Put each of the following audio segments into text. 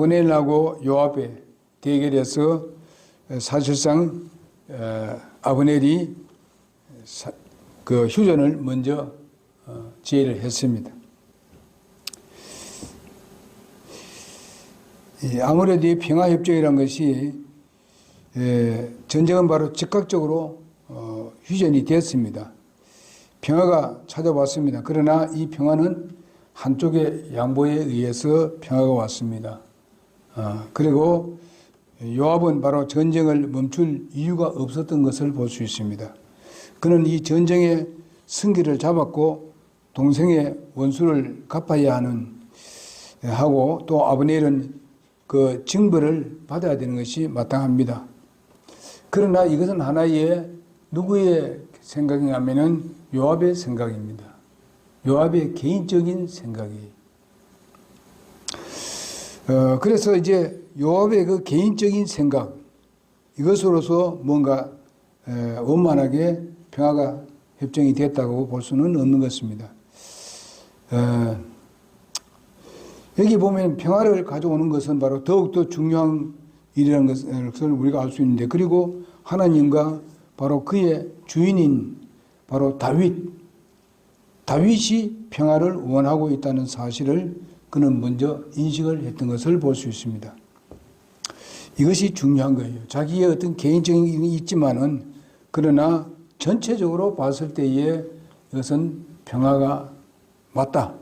아브넬하고 요압의 대결에서 사실상 어, 아브넬이 사- 그 휴전을 먼저 어, 지혜를 했습니다. 이 아무래도 이 평화협정이란 것이 에, 전쟁은 바로 즉각적으로 어, 휴전이 됐습니다. 평화가 찾아왔습니다. 그러나 이 평화는 한쪽의 양보에 의해서 평화가 왔습니다. 아, 그리고 요압은 바로 전쟁을 멈출 이유가 없었던 것을 볼 수 있습니다. 그는 이 전쟁의 승기를 잡았고 동생의 원수를 갚아야 하는 하고 또 아브넬은 그 징벌을 받아야 되는 것이 마땅합니다. 그러나 이것은 하나의 누구의 생각이냐면은 요압의 생각입니다. 요압의 개인적인 생각이. 어, 그래서 이제 요압의 그 개인적인 생각 이것으로서 뭔가 에, 원만하게 평화가 협정이 됐다고 볼 수는 없는 것입니다. 어, 여기 보면 평화를 가져오는 것은 바로 더욱더 중요한 일이라는 것을 우리가 알 수 있는데 그리고 하나님과 바로 그의 주인인 바로 다윗 다윗이 평화를 원하고 있다는 사실을 그는 먼저 인식을 했던 것을 볼 수 있습니다. 이것이 중요한 거예요. 자기의 어떤 개인적인 있지만은 그러나 전체적으로 봤을 때에 이것은 평화가 맞다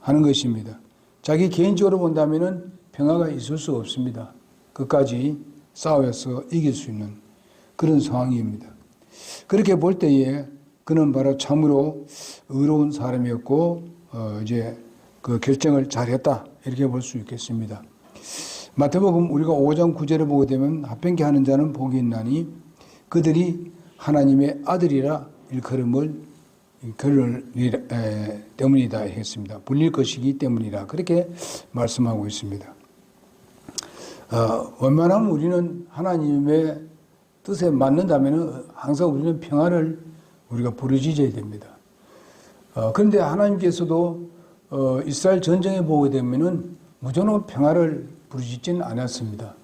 하는 것입니다. 자기 개인적으로 본다면은 평화가 있을 수 없습니다. 끝까지 싸워서 이길 수 있는 그런 상황입니다. 그렇게 볼 때에 그는 바로 참으로 의로운 사람이었고 어 이제 그 결정을 잘했다 이렇게 볼 수 있겠습니다. 마태복음 우리가 5장 9절을 보게 되면 합병케 하는 자는 복이 있나니 그들이 하나님의 아들이라 일컬음을 그를 때문이다 했습니다. 불릴 것이기 때문이라 그렇게 말씀하고 있습니다. 어, 웬만하면 우리는 하나님의 뜻에 맞는다면 항상 우리는 평화를 우리가 부르짖어야 됩니다. 어, 그런데 하나님께서도 어, 이스라엘 전쟁에 보게 되면은 무조건 평화를 부르짖지는 않았습니다.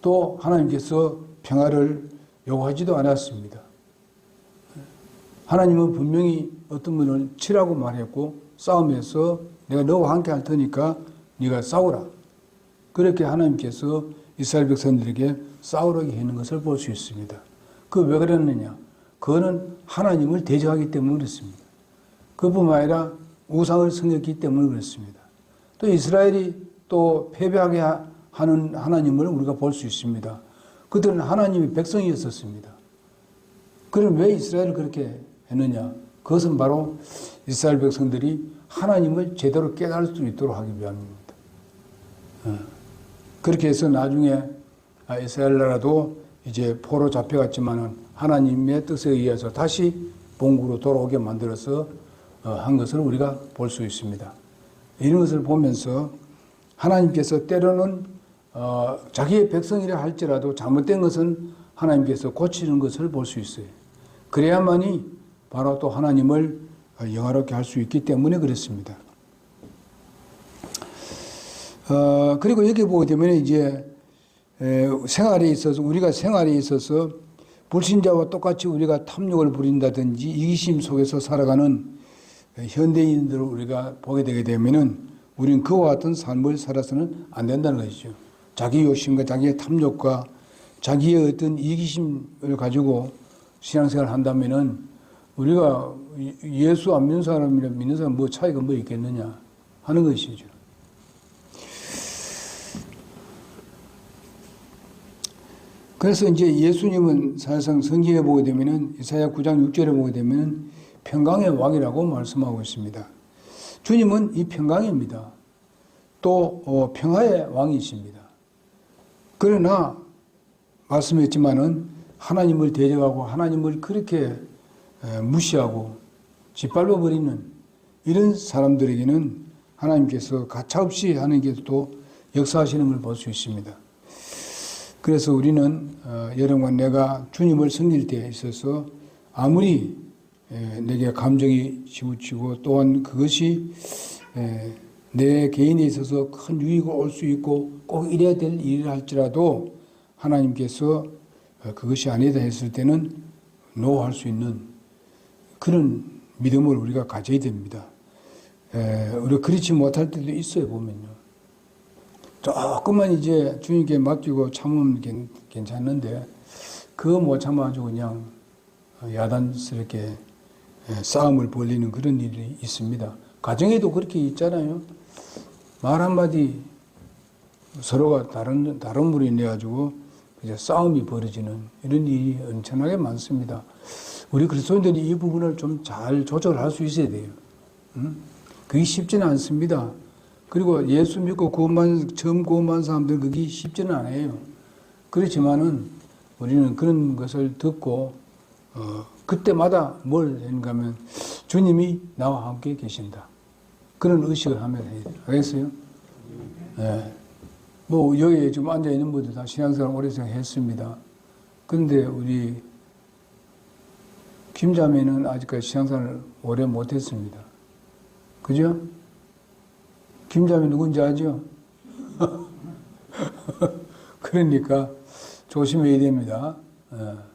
또 하나님께서 평화를 요구하지도 않았습니다. 하나님은 분명히 어떤 분을 치라고 말했고 싸움에서 내가 너와 함께 할 테니까 네가 싸우라. 그렇게 하나님께서 이스라엘 백성들에게 싸우라고 했는 것을 볼 수 있습니다. 그 왜 그랬느냐? 그거는 하나님을 대적하기 때문에 그렇습니다. 그뿐만 아니라 우상을 섬겼기 때문에 그렇습니다. 또 이스라엘이 또 패배하게 하는 하나님을 우리가 볼 수 있습니다. 그들은 하나님의 백성이었었습니다. 그럼 왜 이스라엘을 그렇게 했느냐? 그것은 바로 이스라엘 백성들이 하나님을 제대로 깨달을 수 있도록 하기 위함입니다. 어. 그렇게 해서 나중에 아, 이스라엘 나라도 이제 포로 잡혀갔지만은 하나님의 뜻에 의해서 다시 본국으로 돌아오게 만들어서 어, 한 것을 우리가 볼 수 있습니다. 이런 것을 보면서 하나님께서 때로는 어, 자기의 백성이라 할지라도 잘못된 것은 하나님께서 고치는 것을 볼 수 있어요. 그래야만이 바로 또 하나님을 영화롭게 할 수 있기 때문에 그렇습니다. 어, 그리고 여기 보게 되면 이제 에, 생활에 있어서 우리가 생활에 있어서 불신자와 똑같이 우리가 탐욕을 부린다든지 이기심 속에서 살아가는 현대인들을 우리가 보게 되게 되면은 우리는 그와 같은 삶을 살아서는 안 된다는 것이죠. 자기 욕심과 자기의 탐욕과 자기의 어떤 이기심을 가지고 신앙생활을 한다면은 우리가 예수 안 믿는 사람이나 믿는 사람 뭐 차이가 뭐 있겠느냐 하는 것이죠. 그래서 이제 예수님은 사실상 성경에 보게 되면은 이사야 9장 6절에 보게 되면은 평강의 왕이라고 말씀하고 있습니다. 주님은 이 평강입니다. 또 어, 평화의 왕이십니다. 그러나 말씀했지만은 하나님을 대적하고 하나님을 그렇게 무시하고 짓밟아 버리는 이런 사람들에게는 하나님께서 가차없이 하나님께서도 역사하시는 걸 볼 수 있습니다. 그래서 우리는 어, 여러분과 내가 주님을 섬길 때에 있어서 아무리 내게 감정이 치우치고 또한 그것이 내 개인에 있어서 큰 유익을 올 수 있고 꼭 이래야 될 일을 할지라도 하나님께서 어, 그것이 아니다 했을 때는 노할 수 있는 그런 믿음을 우리가 가져야 됩니다. 에, 우리가 그렇지 못할 때도 있어요, 보면요. 조금만 이제 주님께 맡기고 참으면 괜- 괜찮는데, 그거 못 참아가지고 그냥 야단스럽게 에, 싸움을 벌리는 그런 일이 있습니다. 가정에도 그렇게 있잖아요. 말 한마디 서로가 다른, 다른 물이 내가지고 이제 싸움이 벌어지는 이런 일이 엄청나게 많습니다. 우리 그리스도인들이 이 부분을 좀 잘 조절할 수 있어야 돼요. 응? 그게 쉽지는 않습니다. 그리고 예수 믿고 구원만, 처음 구원받은 사람들 그게 쉽지는 않아요. 그렇지만은 우리는 그런 것을 듣고, 어, 그때마다 뭘 했는가 하면 주님이 나와 함께 계신다. 그런 의식을 하면 해요. 알겠어요? 예. 뭐, 여기에 지금 앉아 있는 분들 다 신앙생활 오래전 했습니다. 근데 우리 김자매는 아직까지 신앙생활을 오래 못했습니다. 그죠? 김자매 누군지 아죠? 그러니까 조심해야 됩니다. 예.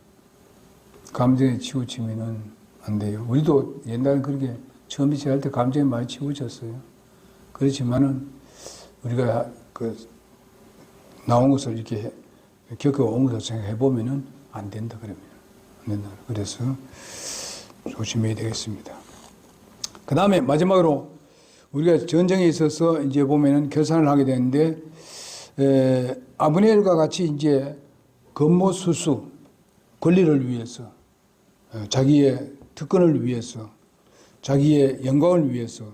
감정에 치우치면은 안 돼요. 우리도 옛날에 그렇게 처음 시작할 때 감정에 많이 치우쳤어요. 그렇지만은 우리가 그 나온 것을 이렇게 겪어온 것을 생각해 보면은 안 된다 그러면 안 된다. 그래서 조심해야 되겠습니다. 그 다음에 마지막으로 우리가 전쟁에 있어서 이제 보면은 결산을 하게 되는데 에, 아브넬과 같이 이제 건모 수수 권리를 위해서 어, 자기의 특권을 위해서 자기의 영광을 위해서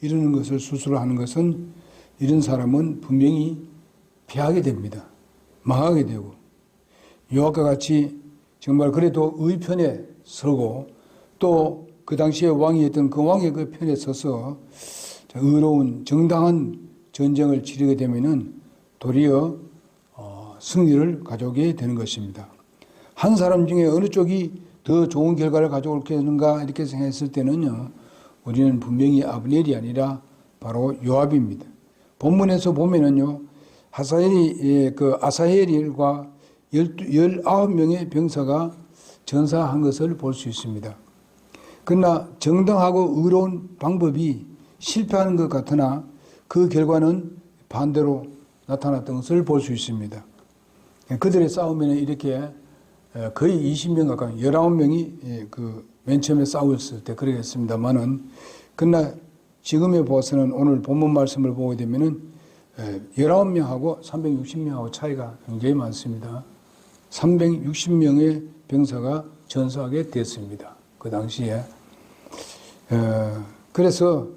이러는 것을 수술을 하는 것은 이런 사람은 분명히 패하게 됩니다. 망하게 되고 요압과 같이 정말 그래도 의 편에 서고 또 그 당시에 왕이었던 그 왕의 그 편에 서서 의로운 정당한 전쟁을 치르게 되면은 도리어 어, 승리를 가져오게 되는 것입니다. 한 사람 중에 어느 쪽이 더 좋은 결과를 가져올겠는가 이렇게 생각했을 때는요, 우리는 분명히 아브넬이 아니라 바로 요압입니다. 본문에서 보면은요, 하사엘이 예, 그 아사헬과 19명의 병사가 전사한 것을 볼 수 있습니다. 그러나 정당하고 의로운 방법이 실패하는 것 같으나 그 결과는 반대로 나타났던 것을 볼 수 있습니다. 그들의 싸움에는 이렇게 거의 20명 가까운 19명이 그 맨 처음에 싸웠을 때 그러겠습니다만은 그러나 지금에 보아서는 오늘 본문 말씀을 보게 되면은 19명하고 360명하고 차이가 굉장히 많습니다. 360명의 병사가 전사하게 됐습니다. 그 당시에. 어, 그래서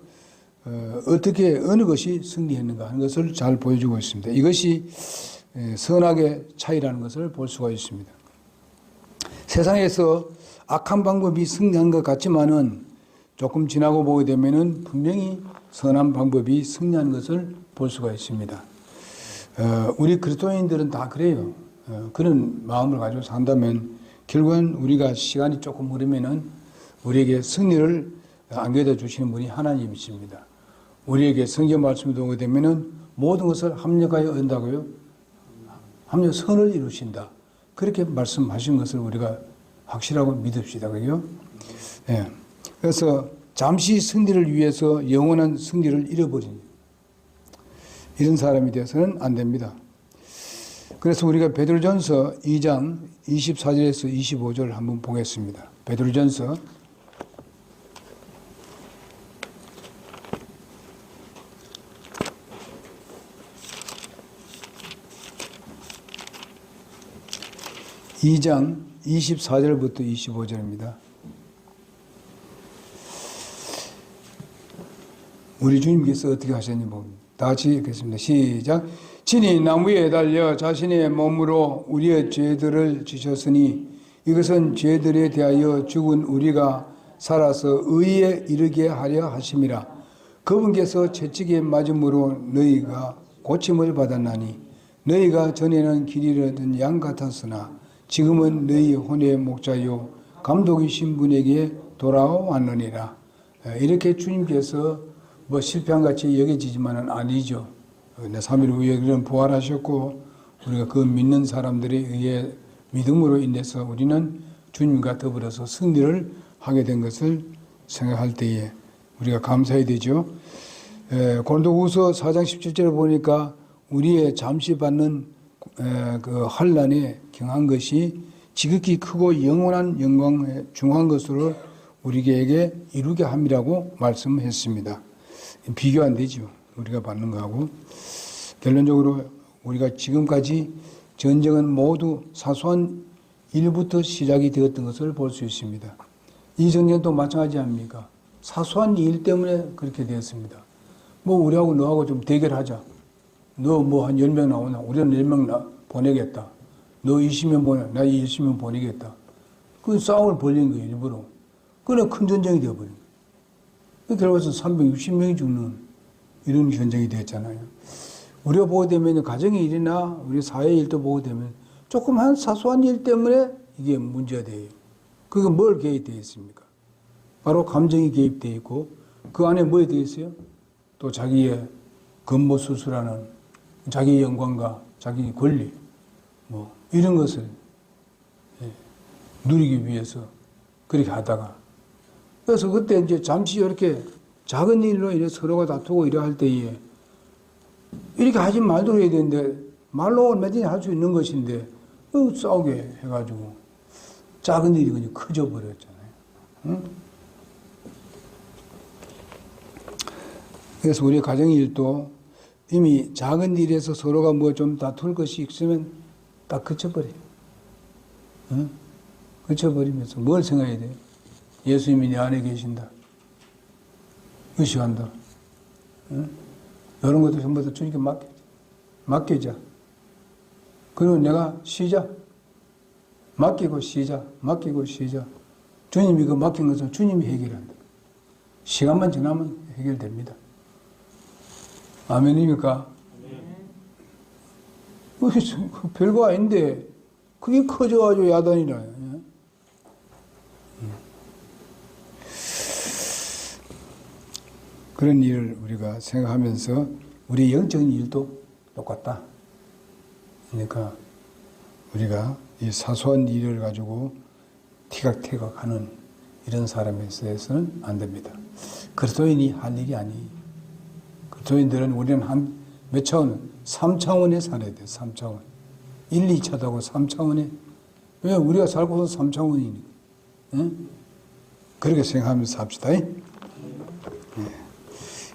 어, 어떻게 어느 것이 승리했는가 하는 것을 잘 보여주고 있습니다. 이것이 선악의 차이라는 것을 볼 수가 있습니다. 세상에서 악한 방법이 승리한 것 같지만은 조금 지나고 보게 되면은 분명히 선한 방법이 승리한 것을 볼 수가 있습니다. 어, 우리 그리스도인들은 다 그래요. 어, 그런 마음을 가지고 산다면 결국은 우리가 시간이 조금 흐르면은 우리에게 승리를 안겨다 주시는 분이 하나님이십니다. 우리에게 성경 말씀이 오게 되면은 모든 것을 합력하여 온다고요. 합력 선을 이루신다. 그렇게 말씀하신 것을 우리가 확실하고 믿읍시다. 그요? 예. 그래서 잠시 승리를 위해서 영원한 승리를 잃어버린 이런 사람이 되어서는 안 됩니다. 그래서 우리가 베드로전서 2장 24절에서 25절을 한번 보겠습니다. 베드로전서 2장 24절부터 25절입니다. 우리 주님께서 어떻게 하셨는지 봅니다. 다 같이 읽겠습니다. 시작. 친히 나무에 달려 자신의 몸으로 우리의 죄들을 지셨으니 이것은 죄들에 대하여 죽은 우리가 살아서 의에 이르게 하려 하심이라. 그분께서 채찍에 맞음으로 너희가 고침을 받았나니 너희가 전에는 길 잃었던 양 같았으나 지금은 너희 혼의 목자요 감독이신 분에게 돌아왔느니라. 이렇게 주님께서 뭐 실패한 같이 여겨지지만은 아니죠. 내 3일 후에 그런 부활하셨고 우리가 그 믿는 사람들에 의해 믿음으로 인해서 우리는 주님과 더불어서 승리를 하게 된 것을 생각할 때에 우리가 감사해야 되죠. 에, 고린도후서 4장 17절을 보니까 우리의 잠시 받는 에, 그 환란에 경한 것이 지극히 크고 영원한 영광에 중한 것으로 우리에게 이루게 함이라고 말씀했습니다. 비교 안 되죠. 우리가 받는 거하고 결론적으로 우리가 지금까지 전쟁은 모두 사소한 일부터 시작이 되었던 것을 볼 수 있습니다. 이 전쟁도 마찬가지 아닙니까? 사소한 일 때문에 그렇게 되었습니다. 뭐 우리하고 너하고 좀 대결하자. 너 뭐 한 10명 나오나? 우리는 10명 나, 보내겠다. 너 20명 보내, 나 20명 보내겠다. 그 싸움을 벌린 거예요, 일부러. 그래 큰 전쟁이 되어버린 거예요. 그 결과서 360명이 죽는 이런 전쟁이 되었잖아요. 우리가 보게 되면 가정의 일이나 우리 사회 일도 보게 되면 조금 한 사소한 일 때문에 이게 문제가 돼요. 그게 뭘 개입되어 있습니까? 바로 감정이 개입되어 있고 그 안에 뭐에 되어 있어요? 또 자기의 근무 수술하는 자기 영광과 자기 권리 뭐 이런 것을 예, 누리기 위해서 그렇게 하다가 그래서 그때 이제 잠시 이렇게 작은 일로 이래 서로가 다투고 이래 할 때에 이렇게 하지 말도록 해야 되는데 말로 얼마든지 할 수 있는 것인데 어, 싸우게 해가지고 작은 일이 그냥 커져 버렸잖아요. 응? 그래서 우리 가정 일도 이미 작은 일에서 서로가 뭐 좀 다툴 것이 있으면 딱 그쳐버려요. 응? 그쳐버리면서 뭘 생각해야 돼요? 예수님이 내 안에 계신다. 의식한다. 응? 이런 것도 전부 다 주님께 맡겨. 맡기자. 그리고 내가 쉬자. 맡기고 쉬자. 맡기고 쉬자. 주님이 그 맡긴 것은 주님이 해결한다. 시간만 지나면 해결됩니다. 아멘입니까? 그 별거 아닌데, 그게 커져가지고 야단이라. 예? 그런 일을 우리가 생각하면서 우리 영적인 일도 똑같다. 그러니까 우리가 이 사소한 일을 가지고 티각태각하는 이런 사람에 있어서는 안 됩니다. 그리스도인이 할 일이 아니. 그리스도인들은 우리는 한 몇 차원? 3차원에 살아야 돼. 3차원. 1, 2차도 하고 3차원에. 왜 우리가 살고서 3차원이니까. 응? 그렇게 생각하면서 삽시다. 잉?